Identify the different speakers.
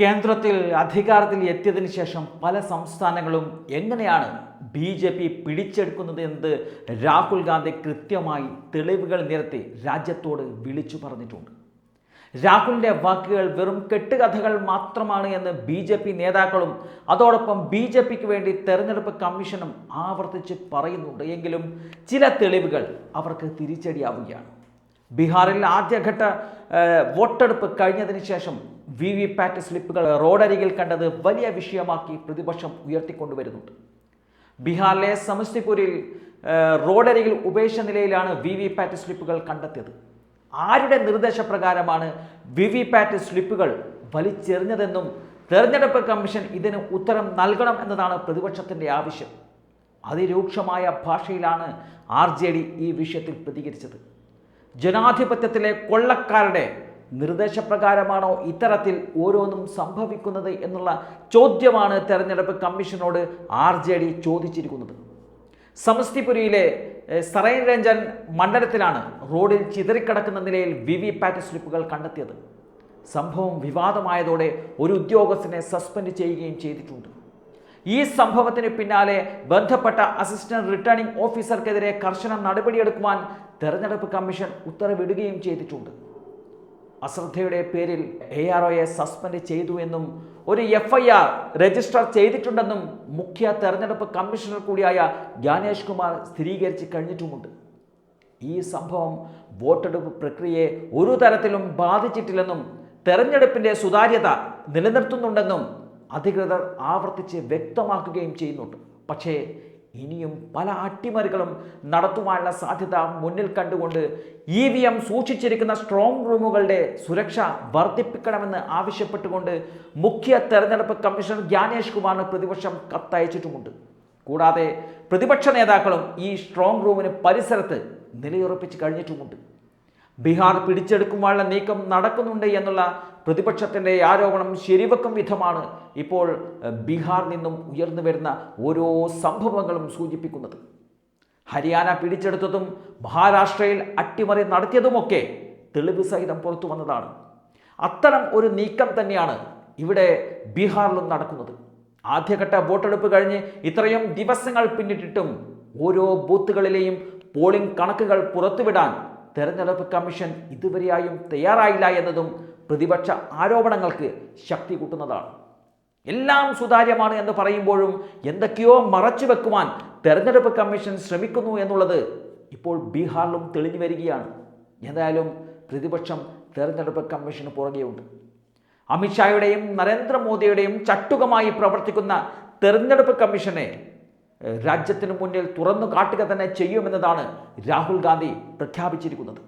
Speaker 1: കേന്ദ്രത്തിൽ അധികാരത്തിൽ എത്തിയതിന് ശേഷം പല സംസ്ഥാനങ്ങളും എങ്ങനെയാണ് ബി ജെ പി പിടിച്ചെടുക്കുന്നത് എന്ന് രാഹുൽ ഗാന്ധി കൃത്യമായി തെളിവുകൾ നിരത്തി രാജ്യത്തോട് വിളിച്ചു പറഞ്ഞിട്ടുണ്ട്. രാഹുലിന്റെ വാക്കുകൾ വെറും കെട്ടുകഥകൾ മാത്രമാണ് എന്ന് ബി ജെ പി നേതാക്കളും അതോടൊപ്പം ബി ജെ പിക്ക് വേണ്ടി തെരഞ്ഞെടുപ്പ് കമ്മീഷനും ആവർത്തിച്ച് പറയുന്നുണ്ട്. എങ്കിലും ചില തെളിവുകൾ അവർക്ക് തിരിച്ചടിയാവുകയാണ്. ബീഹാറിൽ ആദ്യഘട്ട വോട്ടെടുപ്പ് കഴിഞ്ഞതിന് ശേഷം വി വി പാറ്റ് സ്ലിപ്പുകൾ റോഡരികിൽ കണ്ടത് വലിയ വിഷയമാക്കി പ്രതിപക്ഷം ഉയർത്തിക്കൊണ്ടുവരുന്നുണ്ട്. ബീഹാറിലെ സമസ്തിപൂരിൽ റോഡരികിൽ ഉപേക്ഷ നിലയിലാണ് വി വി പാറ്റ് സ്ലിപ്പുകൾ കണ്ടെത്തിയത്. ആരുടെ നിർദ്ദേശപ്രകാരമാണ് വി വി പാറ്റ് സ്ലിപ്പുകൾ വലിച്ചെറിഞ്ഞതെന്നും തെരഞ്ഞെടുപ്പ് കമ്മീഷൻ ഇതിന് ഉത്തരം നൽകണം എന്നതാണ് പ്രതിപക്ഷത്തിന്റെ ആവശ്യം. അതിരൂക്ഷമായ ഭാഷയിലാണ് ആർ ഈ വിഷയത്തിൽ പ്രതികരിച്ചത്. ജനാധിപത്യത്തിലെ കൊള്ളക്കാരുടെ നിർദ്ദേശപ്രകാരമാണോ ഇത്തരത്തിൽ ഓരോന്നും സംഭവിക്കുന്നത് എന്നുള്ള ചോദ്യമാണ് തെരഞ്ഞെടുപ്പ് കമ്മീഷനോട് ആർ ജെ ഡി ചോദിച്ചിരിക്കുന്നത്. സമസ്തിപുരിയിലെ സറൈൻ രഞ്ജൻ മണ്ഡലത്തിലാണ് റോഡിൽ ചിതറിക്കിടക്കുന്ന നിലയിൽ വി വി പാറ്റ് സ്ലിപ്പുകൾ കണ്ടെത്തിയത്. സംഭവം വിവാദമായതോടെ ഒരു ഉദ്യോഗസ്ഥനെ സസ്പെൻഡ് ചെയ്യുകയും ചെയ്തിട്ടുണ്ട്. ഈ സംഭവത്തിന് പിന്നാലെ ബന്ധപ്പെട്ട അസിസ്റ്റന്റ് റിട്ടേണിംഗ് ഓഫീസർക്കെതിരെ കർശന നടപടിയെടുക്കുവാൻ തെരഞ്ഞെടുപ്പ് കമ്മീഷൻ ഉത്തരവിടുകയും ചെയ്തിട്ടുണ്ട്. അശ്രദ്ധയുടെ പേരിൽ എ ആർ ഒയെ സസ്പെൻഡ് ചെയ്തു എന്നും ഒരു എഫ് ഐ ആർ രജിസ്റ്റർ ചെയ്തിട്ടുണ്ടെന്നും മുഖ്യ തെരഞ്ഞെടുപ്പ് കമ്മീഷണർ കൂടിയായ ജ്ഞാനേഷ് കുമാർ സ്ഥിരീകരിച്ച് കഴിഞ്ഞിട്ടുമുണ്ട്. ഈ സംഭവം വോട്ടെടുപ്പ് പ്രക്രിയയെ ഒരു തരത്തിലും ബാധിച്ചിട്ടില്ലെന്നും തെരഞ്ഞെടുപ്പിന്റെ സുതാര്യത നിലനിർത്തുന്നുണ്ടെന്നും അധികൃതർ ആവർത്തിച്ച് വ്യക്തമാക്കുകയും ചെയ്യുന്നുണ്ട്. പക്ഷേ ഇനിയും പല അട്ടിമറികളും നടത്തുവാനുള്ള സാധ്യത മുന്നിൽ കണ്ടുകൊണ്ട് ഇ വി എം സൂക്ഷിച്ചിരിക്കുന്ന സ്ട്രോങ് റൂമുകളുടെ സുരക്ഷ വർദ്ധിപ്പിക്കണമെന്ന് ആവശ്യപ്പെട്ടുകൊണ്ട് മുഖ്യ തെരഞ്ഞെടുപ്പ് കമ്മീഷണർ ജ്ഞാനേഷ് കുമാറിന് പ്രതിപക്ഷം കത്തയച്ചിട്ടുമുണ്ട്. കൂടാതെ പ്രതിപക്ഷ നേതാക്കളും ഈ സ്ട്രോങ് റൂമിന് പരിസരത്ത് നിലയുറപ്പിച്ച് കഴിഞ്ഞിട്ടുമുണ്ട്. ബീഹാർ പിടിച്ചെടുക്കുവാനുള്ള നീക്കം നടക്കുന്നുണ്ട് എന്നുള്ള പ്രതിപക്ഷത്തിന്റെ ആരോപണം ശരിവെക്കും വിധമാണ് ഇപ്പോൾ ബീഹാർ നിന്നും ഉയർന്നു വരുന്ന ഓരോ സംഭവങ്ങളും സൂചിപ്പിക്കുന്നത്. ഹരിയാന പിടിച്ചെടുത്തതും മഹാരാഷ്ട്രയിൽ അട്ടിമറി നടത്തിയതുമൊക്കെ തെളിവ് സഹിതം പുറത്തു വന്നതാണ്. അത്തരം ഒരു നീക്കം തന്നെയാണ് ഇവിടെ ബീഹാറിലും നടക്കുന്നത്. ആദ്യഘട്ട വോട്ടെടുപ്പ് കഴിഞ്ഞ് ഇത്രയും ദിവസങ്ങൾ പിന്നിട്ടിട്ടും ഓരോ ബൂത്തുകളിലെയും പോളിംഗ് കണക്കുകൾ പുറത്തുവിടാൻ തെരഞ്ഞെടുപ്പ് കമ്മീഷൻ ഇതുവരെയായും തയ്യാറായില്ല എന്നതും പ്രതിപക്ഷ ആരോപണങ്ങൾക്ക് ശക്തി കൂട്ടുന്നതാണ്. എല്ലാം സുതാര്യമാണ് എന്ന് പറയുമ്പോഴും എന്തൊക്കെയോ മറച്ചു വെക്കുവാൻ തെരഞ്ഞെടുപ്പ് കമ്മീഷൻ ശ്രമിക്കുന്നു എന്നുള്ളത് ഇപ്പോൾ ബീഹാറിലും തെളിഞ്ഞു വരികയാണ്. എന്തായാലും പ്രതിപക്ഷം തെരഞ്ഞെടുപ്പ് കമ്മീഷന് പുറകെയുണ്ട്. അമിത്ഷായുടെയും നരേന്ദ്രമോദിയുടെയും ചട്ടുകമായി പ്രവർത്തിക്കുന്ന തെരഞ്ഞെടുപ്പ് കമ്മീഷനെ രാജ്യത്തിന് മുന്നിൽ തുറന്നു കാട്ടുക തന്നെ ചെയ്യുമെന്നതാണ് രാഹുൽ ഗാന്ധി പ്രഖ്യാപിച്ചിരിക്കുന്നത്.